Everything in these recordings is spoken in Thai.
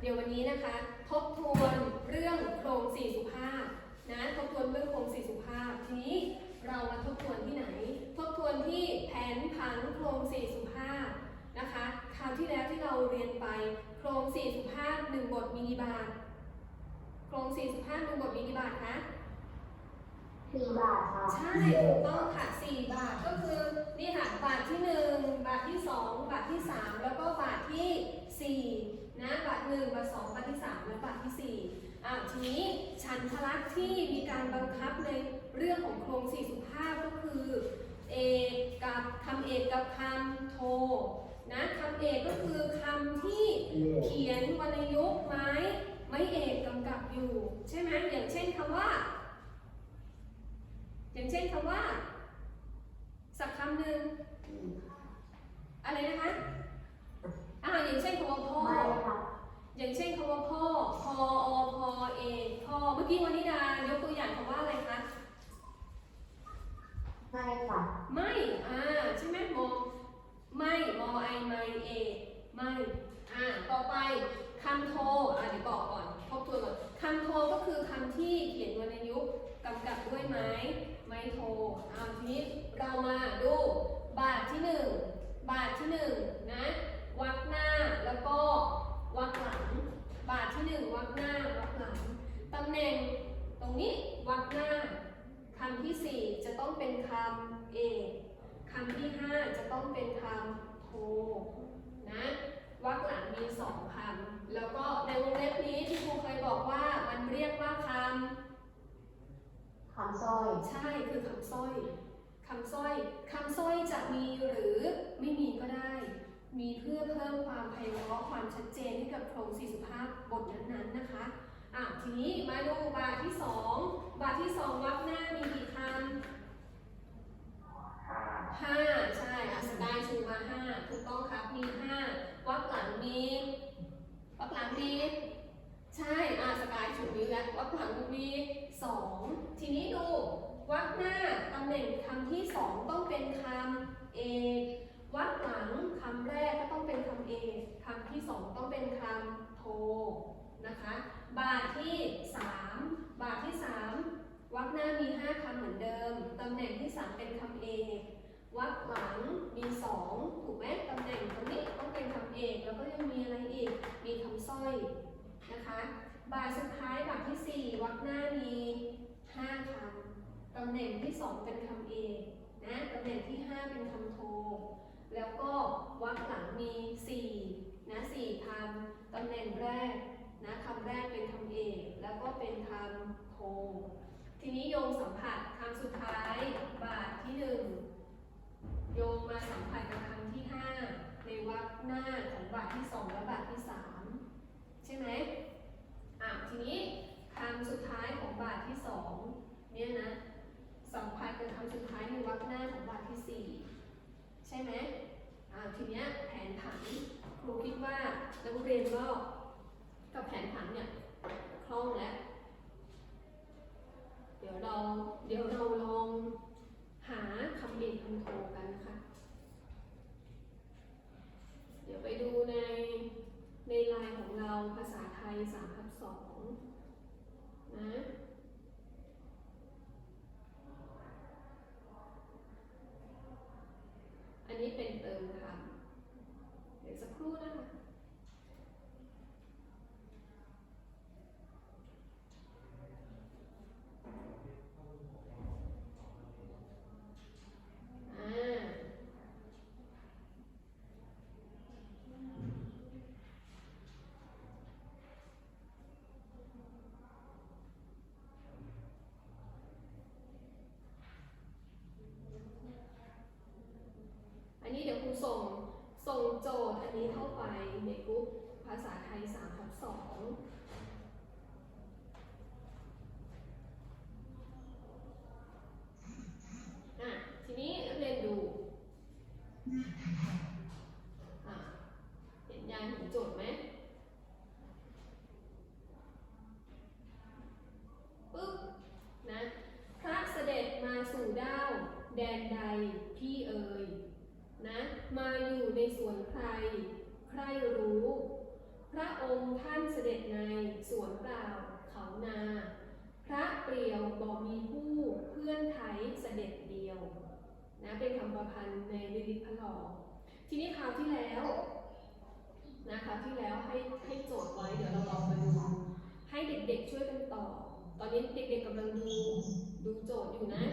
เดี๋ยววันนี้นะคะ ทบทวนเรื่องโครงสี่สุภาพนะทบทวนเรื่องโครงสี่สุภาพ ทีนี้เรามาทบทวนที่ไหน ทบทวนที่แผนผังโครงสี่สุภาพนะคะคราวที่แล้วที่เราเรียนไปโครงสี่สุภาพหนึ่งบทมีกี่บาท โครงสี่สุภาพหนึ่งบทมีกี่บาทคะสี่บาทค่ะใช่ถูกต้องค่ะ4บาทก็คือนี่ค่ะบาทที่1บาทที่2บาทที่3แล้วก็บาทที่4 นะบาท1บาท2บาทที่3และบาทที่4อ่าทีนี้ฉันทลักษณ์ที่มีการบังคับในเรื่องของโครงสี่สุภาพก็คือเอกกับคำเอกกับคำโทนะคำเอกก็คือคำที่เขียนวรรณยุกต์ไม้ไม้เอกกำกับอยู่ ใช่ไหมอย่างเช่นคำว่า อย่างเช่นคำว่า สักคำหนึ่งอะไรนะคะ อ่าอย่างเช่นคำว่าพ่อ ไม่ค่ะ อย่างเช่นคำว่าพ่อ พออพอเอกพ่อ เมื่อกี้วนิดายกตัวอย่างคำว่าอะไรคะ ไม่ค่ะ ไม่ อ่า ใช่ไหมมองไม่มอไอไม่เอกไม่ อ่า ต่อไปคำโท อ่าเดี๋ยวบอกก่อนทบทวนก่อนคำโทก็คือคำที่เขียนวรรณยุกต์กำกับด้วยไม้ ไม้โท อ่าทีนี้เรามาดู บาทที่หนึ่งบาทที่หนึ่งนะ วักหน้าแล้วก็ วักหลัง บาทที่หนึ่งวักหน้าวักหลังตำแหน่งตรงนี้วักหน้าคำที่สี่จะต้องเป็นคำเอกคำที่ห้าจะต้องเป็นคำโทนะวรรคหลังมีสองคำแล้วก็ในวงเล็บนี้ที่ครูเคยบอกว่ามันเรียกว่าคคำสร้อยำใช่คือคำสร้อยคำสร้อยคำสร้อยจะมีหรือไม่มีก็ได้ มีเพื่อเพิ่มความไพเราะ ความชัดเจนให้กับโครงสี่สุภาพบทนั้นๆนะคะอะทีนี้มาดูบาทที่สองบาทที่สองวรรคหน้ามีกี่คำห้าใช่อะสกายชูมาห้าถูกต้องครับมีห้าวักหลังมีวักหลังมีใช่อะสกายชูนี้แล้ววักหลังมีสองทีนี้ดูวักหน้าตำแหน่งคำที่สองต้องเป็นคำเอก วักหลังคำแรกก็ต้องเป็นคำเอกคำที่สองต้องเป็นคำโทนะคะ บาทที่สามบาทที่สามวักหน้ามีห้าคำเหมือนเดิม ตำแหน่งที่สามเป็นคำเอกวักหลังมีสองถูกไหมตำแหน่งตรงนี้ต้องเป็นคำเอกแล้วก็ยังมีอะไรอีก มีคำสร้อยนะคะ บาทสุดท้ายบาทที่สี่วักหน้ามีห้าคำตำแหน่งที่สองเป็นคำเอกนะตำแหน่งที่ห้าเป็นคำโท แล้วก็วักหลังมีสี่นะสี่คำตำแหน่งแรกนะคำแรกเป็นคำเอกแล้วก็เป็นคำโท ทีนี้โยงสัมผัสคำสุดท้ายบาทที่หนึ่ง โยงมาสัมผัสกับคำที่ 5 ในวรรคหน้าของบาทที่ สาทที่3ใช่ไหมอะทีนี้คำสุดท้ายของบาทที่2เนี่ยนะสัมผัสกับคำสุดท้ายในวรรคหน้าของบาทที่4ใช่ไหมอะทีเนี้ยแผนผังครูคิดว่านักเรียนก็กับแผนผังเนี่ยคล่องแล้ว เดี๋ยวเราเดี๋ยวเราลอง หาคำเอกคำโทกันนะคะ เดี๋ยวไปดูในในไลน์ของเราภาษาไทย3ทับ2นะ อัน นี้เป็นเติมคำเดี๋ยวสักครู่นะคะ อ่า อันนี้เดี๋ยวครูส่ง ส่งโจทย์อั นี้เข้าไปในกรุ๊ปภาษาไทย3ทับ2อะ ทีนี้เรียนดูอะเห็นยังเห็นโจทย์ไหมปึ๊บนะ พระเสด็จมาสู่ด้าว แดนใดพี่เอ่ย นะมาอยู่ในสวนใคร ใครรู้ พระองค์ท่านเสด็จในสวนเปล่าเขานา พระเปลี่ยวบ่มีผู้เพื่อนไทยเสด็จเดียวนะเป็นคำประพันธ์ในลิลิพหลอทีนี้คราวที่แล้วนะคราวที่แล้วให้ให้โจทย์ไว้เดี๋ยวเราลองมาดูให้เด็กๆช่วยกันตอบตอนนี้เด็กๆกำลังดูดูโจทย์อยู่นะ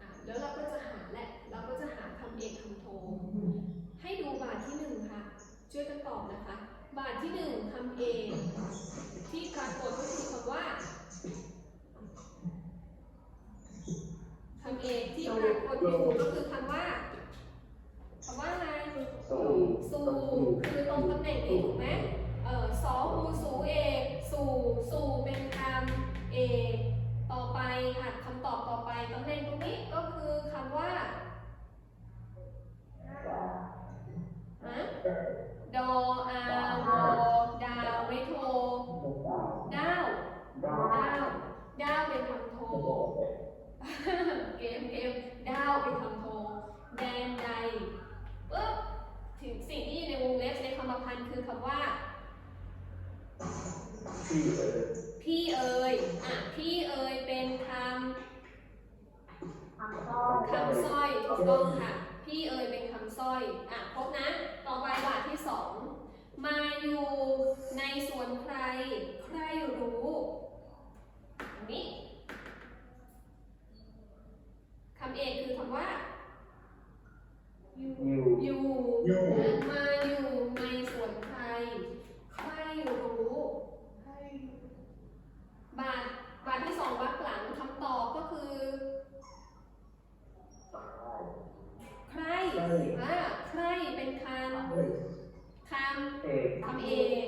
อะแล้วเราก็จะหาแหละ เราก็จะหาคำเอกคำโท ให้ดูบาทที่หนึ่งค่ะ ช่วยกันตอบนะคะ บาทที่หนึ่งคำเอกที่ปรากฏก็คือคำว่าคำเอกที่ปรากฏอยู่ บในคำประพันธ์คือคำว่าที่เออพี่เอ๋ยอะพี่เอ๋ยเป็นคคำสร้อยำคำสร้อยถูกต้องค่ะ พี่เอ๋ยเป็นคำสร้อยอะครบนะ ต่อไปบาทที่สองมาอยู่ในสวนใคร ใครรู้อันนี้คำเอกคือคำว่า อยู่ อยู่ อยู่ มาอยู่ในสวนใคร ใครรู้ บาท บาทที่สองวักหลังคำตอบก็คือ ใครอ่าใครเป็นคำ คำ เอก คำเอก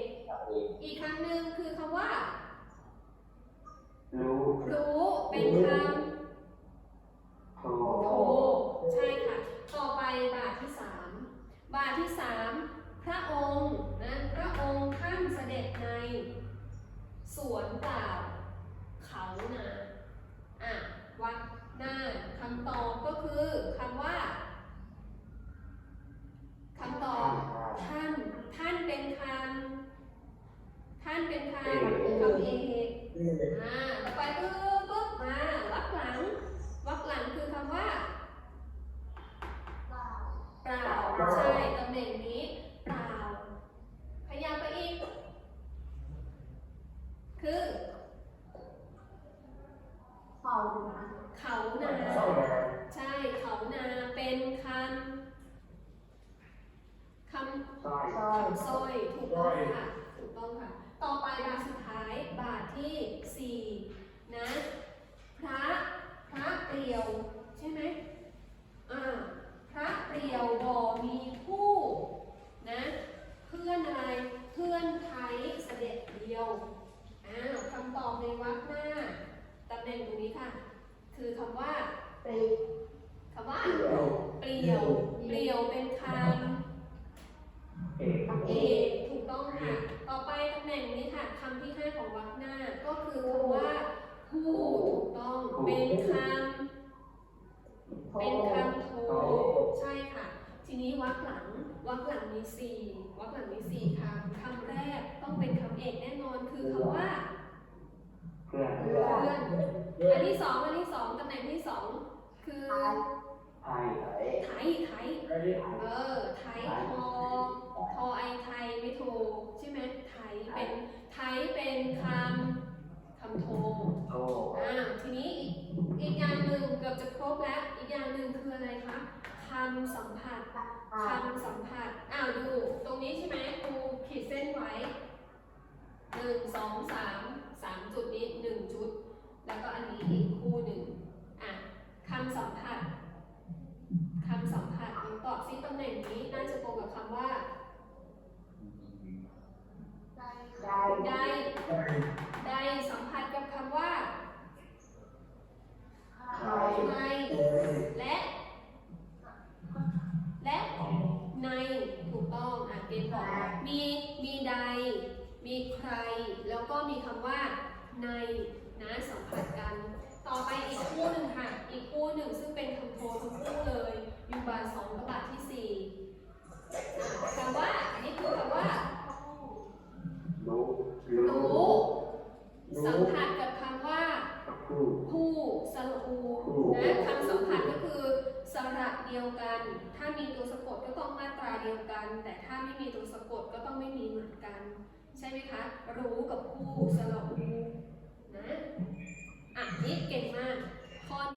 อีกคำหนึ่งคือคำว่า รู้ รู้เป็นค โทำ โท ใช่ค่ะ ต่อไปบาทที่สาม บา ทที่สามพระองค์นะพระองค์ท่านเสด็จใน สวนเปล่าเขานาอะวัดหน้าคำตอบก็คือคำว่าคำตอบท่านท่านเป็นคำท่านเป็นคำคำเอกอ่าต่อไปปึ๊บปึ๊บมาวักหลัง วักหลังคือคำว่า เปล่า ใช่ตำแหน่งนี้ เปล่า พยายามไปอีก คือเขาขานาเขามาใช่เขานาเป็นคำคำสร้อยคำสร้อยถูกต้องค่ะถูกต้องค่ะ ต่อไปบาทสุดท้ายบาทที่สี่นะ พระพระเปรียวใช่ไหมอ่า พระเปรียวบ่มีผู้นะ เพื่อนอะไร เพื่อนไทยเสด็จเดียว อ้าวคำตอบในวรรคหน้า ตำแหน่งตรงนี้ค่ะ คือคำว่า ปรี คำว่า เดี่ยว เปรียวเปรียวเป็นคำเอกเอกถูกต้องค่ะ ต่อไปตำแหน่งนี้ค่ะคำที่ห้าของวรรคหน้า ก็คือคำว่าผู้ถูกต้อง เป็นคำโทเป็นคำโทใช่ค่ะ ทีนี้วรรคหลังวรรคหลังมีสี่วรรคหลังมีสี่คำคำแรกต้องเป็นคำเอกแน่นอนคือคำว่าเพื่อนเรือเพื่อนอันที่สองอันที่สองตำแหน่งที่สองคือ ไทยไทยไทยเออไทยทอทอไอไทยไม่โทใช่ไหมไทยเป็นไทยเป็นคำคำโทโทอ่าทีนี้อีกอีกอย่างหนึ่งเกือบจะครบแล้วอีกอย่างหนึ่งคืออะไรคะคำสัมผัสค่ะคำสัมผัสอ้าวดูตรงนี้ใช่ไหมครูขีดเส้นไว้หนึ่งสองสามสามจุดนี้หนึ่งจุด แล้วก็อันนี้อีกคู่หนึ่งอะคำสัมผัสคำสัมผัสลอง ตอบซิตำแหน่งนี้น่าจะตรงกับคำว่าได้ได้ได้สัมผัสกับคำว่าใครในและ และในถูกต้องอะเกณฑ์บอกมีมีใด มีใคร แล้วก็มีคำว่าในนะสัมผัสกัน ต่อไปอีกคู่หนึ่งค่ะ อีกคู่หนึ่งซึ่งเป็นคำโททั้งคู่เลยอยู่บาทสองกับบาทที่สี่อะคำว่า อันนี้คือคำว่า รู้รู้รู้สัมผัสกับคำว่าผู้ผู้สระอูนะคำสัมผัสก็คือสระเดียวกัน ถ้ามีตัวสะกดก็ต้องมาตราเดียวกัน แต่ถ้าไม่มีตัวสะกดก็ต้องไม่มีเหมือนกัน ใช่ไหมคะ รู้กับผู้ อะนี่เก่งมากข้อ